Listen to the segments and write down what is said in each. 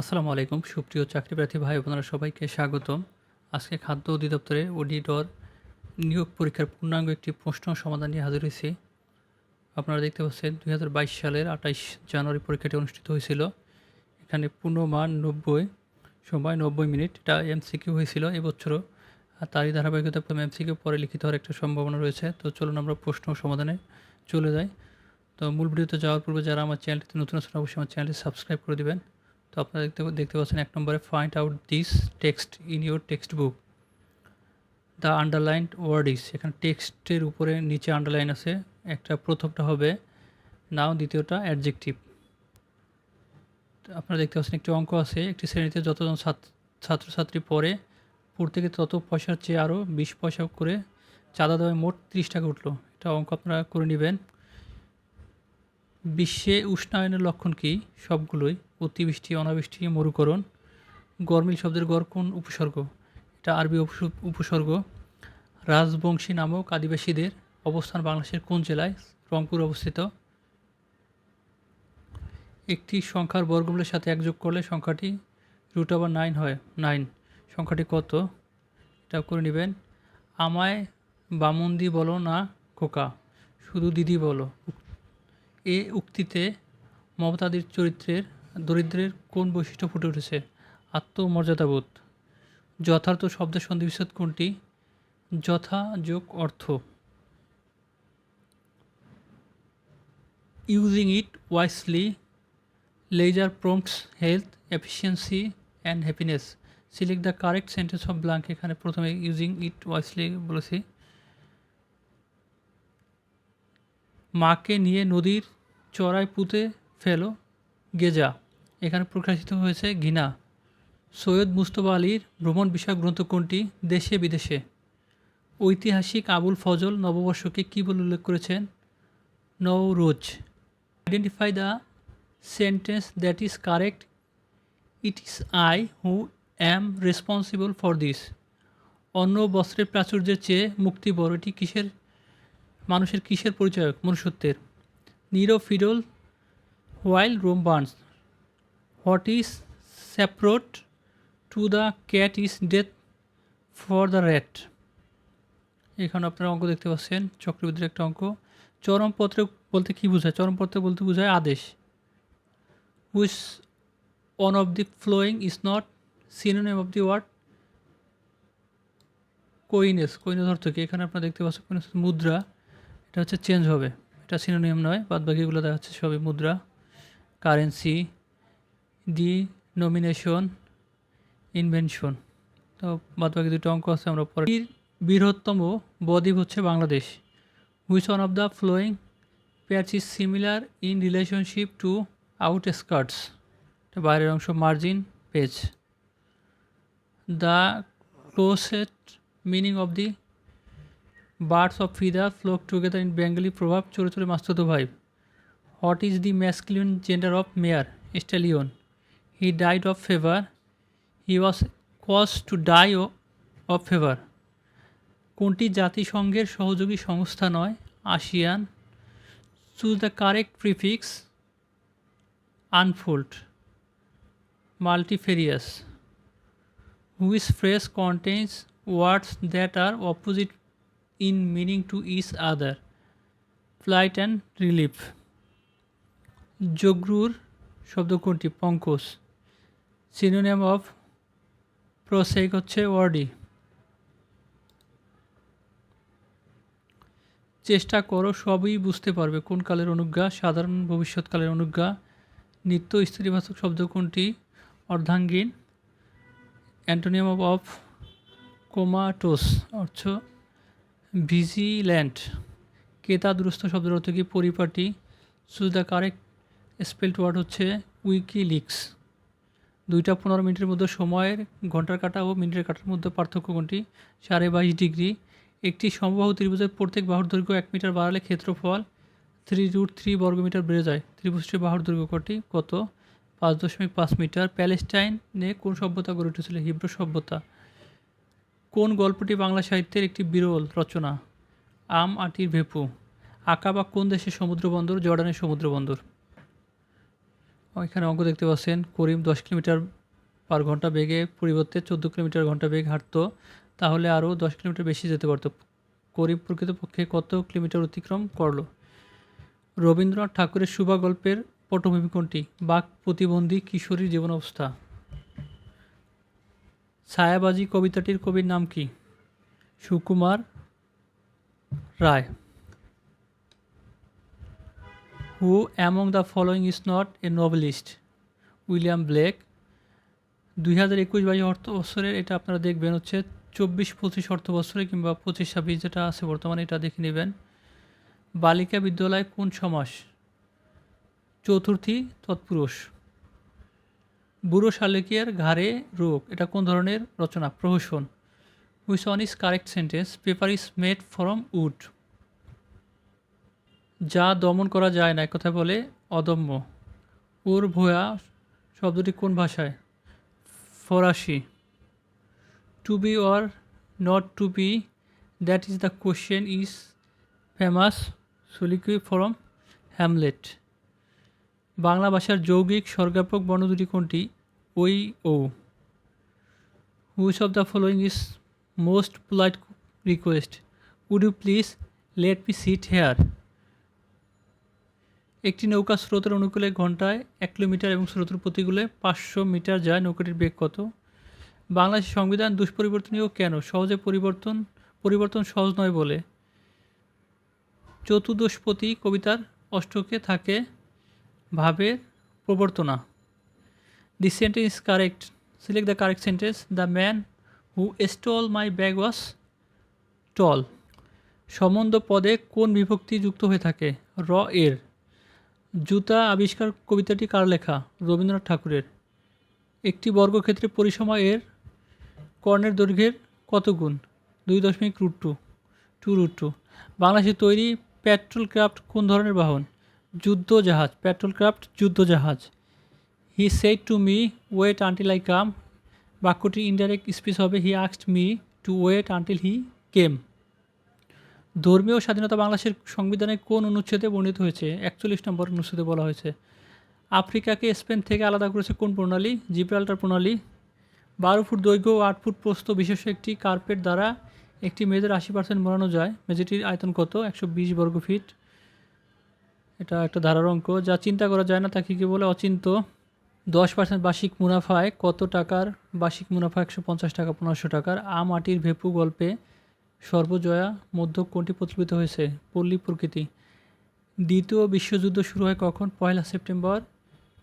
আসসালামু আলাইকুম, সুপ্রিয় চাকরিপ্রার্থী ভাই বোনেরা, সবাইকে স্বাগতম। আজকে খাদ্য অধিদপ্তরে অডিটর নিয়োগ পরীক্ষার পূর্ণাঙ্গ একটি প্রশ্ন সমাধান নিয়ে হাজির হয়েছি। আপনারা দেখতে পাচ্ছেন, দুই হাজার বাইশ সালের আঠাইশ জানুয়ারি পরীক্ষাটি অনুষ্ঠিত হয়েছিল। এখানে পূর্ণমান নব্বই সময় নব্বই মিনিট, এটা এমসিকিউ হয়েছিল এবছরও। আর তারই ধারাবাহিকতা প্রথমে এমসিকিউ, পরে লিখিত হওয়ার একটা সম্ভাবনা রয়েছে। তো চলুন আমরা প্রশ্ন সমাধানে চলে যাই। তো মূল ভিডিওতে যাওয়ার পূর্বে যারা আমার চ্যানেলটিতে নতুন আছেন, অবশ্যই আমার চ্যানেলটি সাবস্ক্রাইব করে দিবেন। তো আপনারা দেখতে দেখতে পাচ্ছেন এক নম্বরে find out this text in your textbook the underline word is এখানে টেক্সটের উপরে নিচে আন্ডারলাইন আছে, একটা প্রথমটা হবে নাও দ্বিতীয়টা অ্যাডজেক্টিভ আপনারা দেখতে পাচ্ছেন একটি অঙ্ক আছে, একটি শ্রেণীতে যতজন ছাত্র- ছাত্রছাত্রী পড়ে, প্রত্যেকে তত পয়সার চেয়ে আরও বিশ পয়সা করে চাঁদা দেওয়ায় মোট তিরিশ টাকা উঠল এটা অঙ্ক আপনারা করে নেবেন। বিশ্বে উষ্ণায়নের লক্ষণ কী? সবগুলোই। অতিবৃষ্টি, অনাবৃষ্টি, মরুকরণ গরমিল শব্দের গড় কোন উপসর্গ? এটা আরবি উপস- উপসর্গ। রাজবংশী নামক আদিবাসীদের অবস্থান বাংলাদেশের কোন জেলায়? রংপুর অবস্থিত। একটি সংখ্যার বর্গমূলের সাথে একযোগ করলে সংখ্যাটি রুট ওভার নাইন হয়। নাইন সংখ্যাটি কত? এটা করে নেবেন। আমায় বামন্দি বলো না খোকা, শুধু দিদি বলো। এ উক্তিতে মমতাদির চরিত্রের দরিদ্রের কোন বৈশিষ্ট্য ফুটে উঠেছে? আত্মমর্যাদাবোধ। যথার্থ শব্দের সন্ধিবিচ্ছেদ কোনটি? যথা যোগ অর্থ। Using it wisely. Leisure promotes health, efficiency and happiness. Select the correct sentence of blank. এখানে প্রথমে ইউজিং ইট ওয়াইসলি বলেছি। মাকে নিয়ে নদীর চড়ায় পুঁতে ফেলো গেজা। এখানে প্রকাশিত হয়েছে ঘৃণা। সৈয়দ মুস্তফা আলীর ভ্রমণ বিষয়ক গ্রন্থ কোনটি? দেশে বিদেশে। ঐতিহাসিক আবুল ফজল নববর্ষকে কী বলে উল্লেখ করেছেন? Nawroz. Identify the sentence that is correct it is I who am responsible for this অন্য বস্ত্রের প্রাচুর্যের চেয়ে মুক্তি বড়। এটি কিসের? মানুষের কিসের পরিচয়ক? মনুষ্যত্বের। Nero fiddle while Rome burns. What is sport to the cat is death for the rat এখানে আপনারা অঙ্ক দেখতে পাচ্ছেন, চক্রবৃদ্ধির একটা অঙ্ক। চরমপত্র বলতে কী বোঝায়? চরমপত্র বলতে বোঝায় আদেশ। Which one of the following is not synonym of the word coyness coyness অর্থ কি? এখানে আপনারা দেখতে পাচ্ছেন কোইনেস মুদ্রা। এটা হচ্ছে চেঞ্জ হবে। এটা সিনোনিয়াম নয় বাদ বাকিগুলো দেখা যাচ্ছে সবই মুদ্রা। কারেন্সি ডি নমিনেশন ইনভেনশন তো বাদ বাকি দুটো অঙ্ক আছে, আমরা পরে বৃহত্তম বদ্বীপ হচ্ছে Bangladesh. Which one of the following pairs is similar in relationship to outskirts বাইরের অংশ margin page the closest meaning of the birds of feather flock together in Bengali প্রভাব চোরে চোরে মাস্তুতো ভাই। What is the masculine gender of mare stallion he died of fever he was cause to die of fever কোনটি জাতিসংঘের সহযোগী সংস্থা নয়? ASEAN. Choose the correct prefix unfold multifarious which phrase contains words that are opposite in meaning to each other flight and relief জগ্রুর শব্দ কোনটি? Pankaj. সিনোনিয়াম of প্রসেক হচ্ছে worthy চেষ্টা করো, সবই বুঝতে পারবে কোন কালের অনুজ্ঞা, সাধারণ ভবিষ্যৎকালের অনুজ্ঞা, নিত্য স্ত্রীবাচক শব্দ কোনটি, অর্ধাঙ্গীন, অ্যান্টোনিয়াম অফ কোমাটোস, অর্থ ভিজিল্যান্ড। কেতাদুরস্ত শব্দের অর্থ কি, পরিপাটি choose the correct spelled word হচ্ছে উইকিলিক্স। দুইটা পনেরো মিনিটের মধ্যে সময়ের ঘণ্টার কাটা ও মিনিটের কাটার মধ্যে পার্থক্য কোনটি? সাড়ে বাইশ ডিগ্রি। একটি সমবাহু ত্রিভুজের প্রত্যেক বাহুর দৈর্ঘ্য এক মিটার বাড়ালে ক্ষেত্রফল থ্রি রুট থ্রি বর্গমিটার বেড়ে যায়। ত্রিভুজটির বাহুর দৈর্ঘ্য কটি? কত? পাঁচ দশমিক পাঁচ মিটার। প্যালেস্টাইনে কোন সভ্যতা গড়ে উঠেছিল? হিব্রু সভ্যতা। কোন গল্পটি বাংলা সাহিত্যের একটি বিরল রচনা? আম, আটির ভেপু। আঁকা বা কোন দেশের সমুদ্র বন্দর জর্ডানের সমুদ্র বন্দর এখানে অঙ্ক দেখতে পাচ্ছেন, করিম দশ কিলোমিটার পার ঘণ্টা বেগে পরিবর্তে চোদ্দ কিলোমিটার ঘণ্টা বেগ হাঁটতো, তাহলে আরও দশ কিলোমিটার বেশি যেতে পারতো। করিম প্রকৃতপক্ষে কত কিলোমিটার অতিক্রম করল? রবীন্দ্রনাথ ঠাকুরের শুভা গল্পের পটভূমি কোনটি? বাক প্রতিবন্ধী কিশোরীর জীবন অবস্থা। ছায়াবাজি কবিতাটির কবির নাম কি? Sukumar Ray. Who among the following is not a Nobelist William Blake দুই হাজার একুশ বাইশ অর্থ বছরের, এটা আপনারা দেখবেন হচ্ছে চব্বিশ পঁচিশ অর্থ বছরে কিংবা পঁচিশ ছাব্বিশ যেটা আছে বর্তমানে, এটা দেখে নেবেন। বালিকা বিদ্যালয় কোন সমাস? চতুর্থী, তৎপুরুষ। বুড়ো শালিকের ঘাড়ে রোগ, এটা কোন ধরনের? রচনা, প্রহসন। Which one is correct sentence paper is made from wood যা দমন করা যায় না কথা বলে অদম্য। ওর ভয়া শব্দটি কোন ভাষায়? ফরাসি। To be or not to be that is the question is famous soliloquy from Hamlet Bangla ভাষার যৌগিক স্বর্গাপক বর্ণ দুটি কোনটি? ওই ও। Which of the following is most polite request would you please let me sit here একটি নৌকা স্রোতের অনুকূলে ঘন্টায় এক কিলোমিটার এবং স্রোতের প্রতিকূলে পাঁচশো মিটার যায়। নৌকাটির বেগ কত? বাংলাদেশের সংবিধান দুষ্পরিবর্তনীয় কেন? সহজে পরিবর্তন পরিবর্তন সহজ নয় বলে। চতুর্দশপতি কবিতার অষ্টকে থাকে ভাবের প্রবর্তনা। The sentence is correct select the correct sentence the man who stole my bag was tall সম্বন্ধ পদে কোন বিভক্তি যুক্ত হয়ে থাকে? র এর। জুতা আবিষ্কার কবিতাটি কার লেখা? রবীন্দ্রনাথ ঠাকুরের। একটি বর্গক্ষেত্রে পরিসময় এর কর্ণের দৈর্ঘ্যের কত গুণ? দুই দশমিক root two two root two. বাংলাদেশে তৈরি পেট্রোল ক্রাফট কোন ধরনের বাহন? যুদ্ধ জাহাজ, পেট্রোল ক্রাফট যুদ্ধ জাহাজ। He said to me, wait until I come. বাক্যটি ইনডাইরেক্ট স্পিচ হবে, he আক্সড me to wait until he came. ধর্মীয় স্বাধীনতা বাংলাদেশের সংবিধানে কোন অনুচ্ছেদে বর্ণিত হয়েছে? একচল্লিশ নম্বর অনুচ্ছেদে বলা হয়েছে, আফ্রিকাকে স্পেন থেকে আলাদা করেছে কোন প্রণালী? জিব্রাল্টার প্রণালী। বারো ফুট দৈর্ঘ্য ও আট ফুট প্রস্ত বিশেষ একটি কার্পেট দ্বারা একটি মেয়েদের আশি পার্সেন্ট মোড়ানো যায়। মেঝেটির আয়তন কত? একশো বিশ বর্গ ফিট। এটা একটা ধারার অঙ্ক। যা চিন্তা করা যায় না তাকে কী বলে অচিন্ত দশ পার্সেন্ট বার্ষিক মুনাফায় কত টাকার? বার্ষিক মুনাফা একশো পঞ্চাশ টাকা, পনেরোশো টাকার। আ মাটির ভেপু গল্পে সর্বজয়া মধ্য কোনটি প্রচলিত হয়েছে পল্লী প্রকৃতি। দ্বিতীয় বিশ্বযুদ্ধ শুরু হয় কখন? পয়লা সেপ্টেম্বর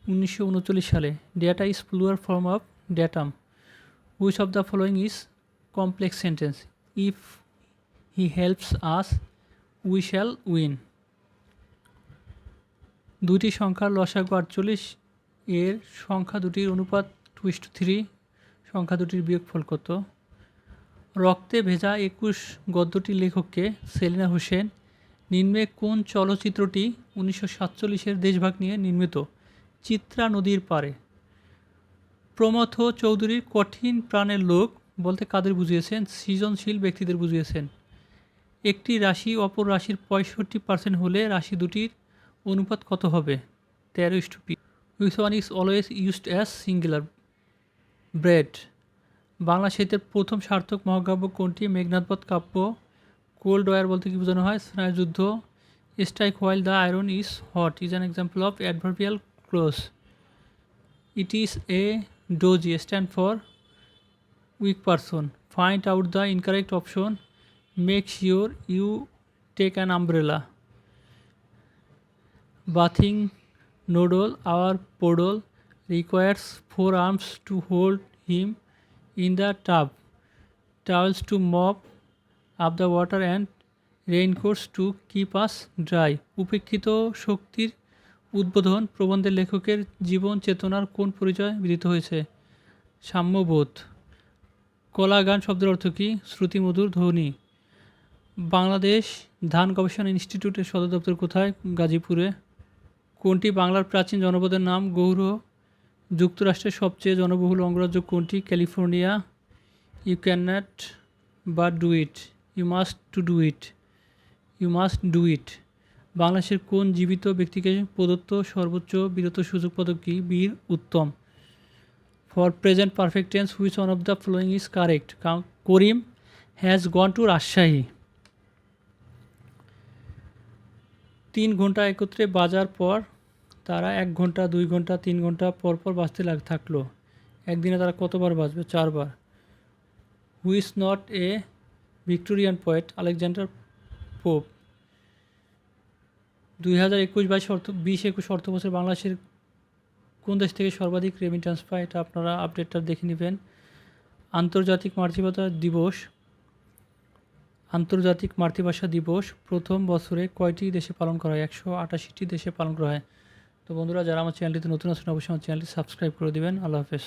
উনিশশো উনচল্লিশ সালে। Data is plural form of datum which of the following is complex sentence if he helps us we shall win দুটি সংখ্যার লসাগু আটচল্লিশ, এর সংখ্যা দুটির অনুপাত টু থ্রি সংখ্যা দুটির বিয়োগফল কত? রক্তে ভেজা একুশ গদ্যটি লেখককে সেলিনা হোসেন নিম্নে কোন চলচ্চিত্রটি উনিশশো সাতচল্লিশের দেশভাগ নিয়ে নির্মিত? চিত্রা নদীর পারে প্রমথ চৌধুরীর কঠিন প্রাণের লোক বলতে কাদের বুঝিয়েছেন? সৃজনশীল ব্যক্তিদের বুঝিয়েছেন। একটি রাশি অপর রাশির পঁয়ষট্টি পার্সেন্ট হলে রাশি দুটির অনুপাত কত হবে? তেরো is to P with one is always used as singular bread. Bangla সাহিত্যের প্রথম সার্থক মহাকাব্য কোনটি? মেঘনাথবধ কাব্য, কোল্ড ওয়ার বলতে কি বোঝানো হয়? স্নায়ুযুদ্ধ strike while the iron is hot, is an example of adverbial clause. It is a dozy, stand for weak person. Find out the incorrect option, make sure you take an umbrella. Bathing noodle, our poodle requires four arms to hold him in the tub, towels to mop up the water and raincoats to keep us dry. উপেক্ষিত শক্তির উদ্বোধন প্রবন্ধের লেখকের জীবন চেতনার কোন পরিচয় বিদিত হয়েছে? সাম্যবোধ। কলা গান শব্দের অর্থ কী? শ্রুতিমধুর ধ্বনি। বাংলাদেশ ধান গবেষণা ইনস্টিটিউটের সদর দপ্তর কোথায়? গাজীপুরে। কোনটি বাংলার প্রাচীন জনপদের নাম? গৌর যুক্তরাষ্ট্রের সবচেয়ে জনবহুল অঙ্গরাজ্য কোনটি? California. You can not but do it you must to do it you must do it বাংলাদেশের কোন জীবিত ব্যক্তিকে প্রদত্ত সর্বোচ্চ বীরত্ব সুযোগ পদক কি? বীর উত্তম। For present perfect tense which one of the following is correct Karim has gone to Rajshahi তিন ঘণ্টা একত্রে বাজার পর তারা এক ঘণ্টা, দুই ঘণ্টা, তিন ঘণ্টা পরপর পর বাঁচতে লাগ, থাকল। একদিনে তারা কতবার বাঁচবে? চারবার। Who's not a Victorian poet Alexander Pope দুই হাজার একুশ বাইশ অর্থ, বিশ একুশ অর্থ বছর বাংলাদেশের কোন দেশ থেকে সর্বাধিক রেমিটেন্স পায়? এটা আপনারা আপডেটটা দেখে নেবেন। আন্তর্জাতিক মাতৃভাষা দিবস। আন্তর্জাতিক মাতৃভাষা দিবস প্রথম বছরে কয়টি দেশে পালন করা হয়? একশো আটাশিটি দেশে পালন করা হয়। তো বন্ধুরা, যারা আমার চ্যানেলটিতে নতুন আছেন, অবশ্যই আমার চ্যানেলটি সাবস্ক্রাইব করে দেবেন। আল্লাহ হাফেজ।